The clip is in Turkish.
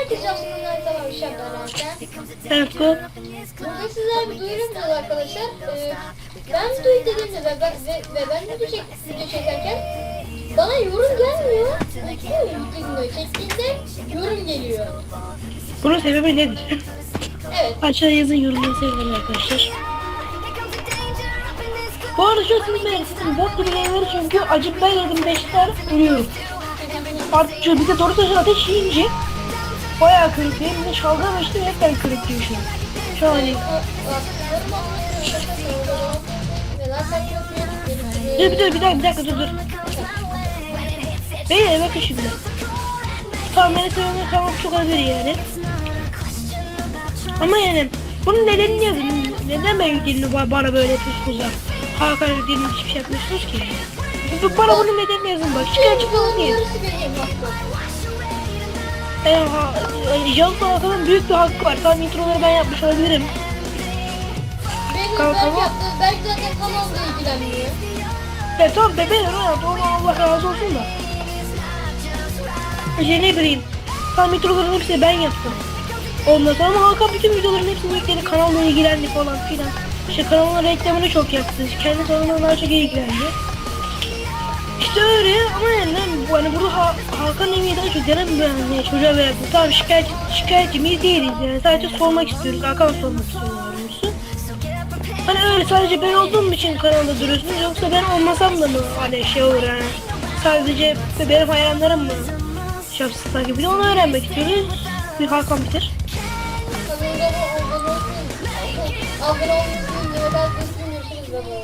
Herkes aslında tamam şey yapar Evet bu. Burada size bir duyurum var arkadaşlar. Ee, ben video dediğimde ve ben, ve, ve ben video, çek, video çekerken bana yorum gelmiyor. Video çektiğinde yorum geliyor. Bunun sebebi nedir? Evet. Aşağıya yazın yorumları seviyorum arkadaşlar. Bu arada şu sizin beğensin. Bot gibi yayınları çünkü acık ben yedim 5 tane ölüyorum. Artık bir de doğru taşı ateş yiyince bayağı kırık değil. Bir de şalgam içtim hepten kırık diyor şu an. Şu an. Dur bir dur bir dakika bir dakika dur dur. Beyler bakın şimdi. Tamam beni sevenler tamam çok olabilir yani. Ama yani bunun nedenini yazın. Neden ben ba- bana böyle yapıyorsunuz ya? Hakan yüklerini hiçbir şey yapmıyorsunuz ki. Bana bunun nedenini yazın bak. Çıkar çıkalım diye. E, ha, e, Yalnız Hakan'ın büyük bir hakkı var. Tam introları ben yapmış olabilirim. Benim Tamam, belki tamam. yaptığı, belki zaten kanalla ilgilenmiyor. E tamam bebeğim Ronaldo ona Allah razı olsun da. İşte ne bileyim. Tam introların hepsini ben yaptım. Ondan sonra ama Hakan bütün videoların hepsini yükledi. Kanalla ilgilendi falan filan. İşte kanalın reklamını çok yaptı. Kendi kanalına daha çok ilgilendi. İşte öyle ama yani hani burada ha Hakan çok canım yani çocuğa verdi. Tamam şikayet, şikayetçimiz değiliz yani sadece sormak istiyoruz. Hakan sormak istiyoruz. Hani öyle sadece ben olduğum için kanalda duruyorsunuz yoksa ben olmasam da mı hani şey olur yani. Sadece benim hayranlarım mı sanki bir de onu öğrenmek istiyoruz. Bir Hakan bitir. Abone. Bye bye.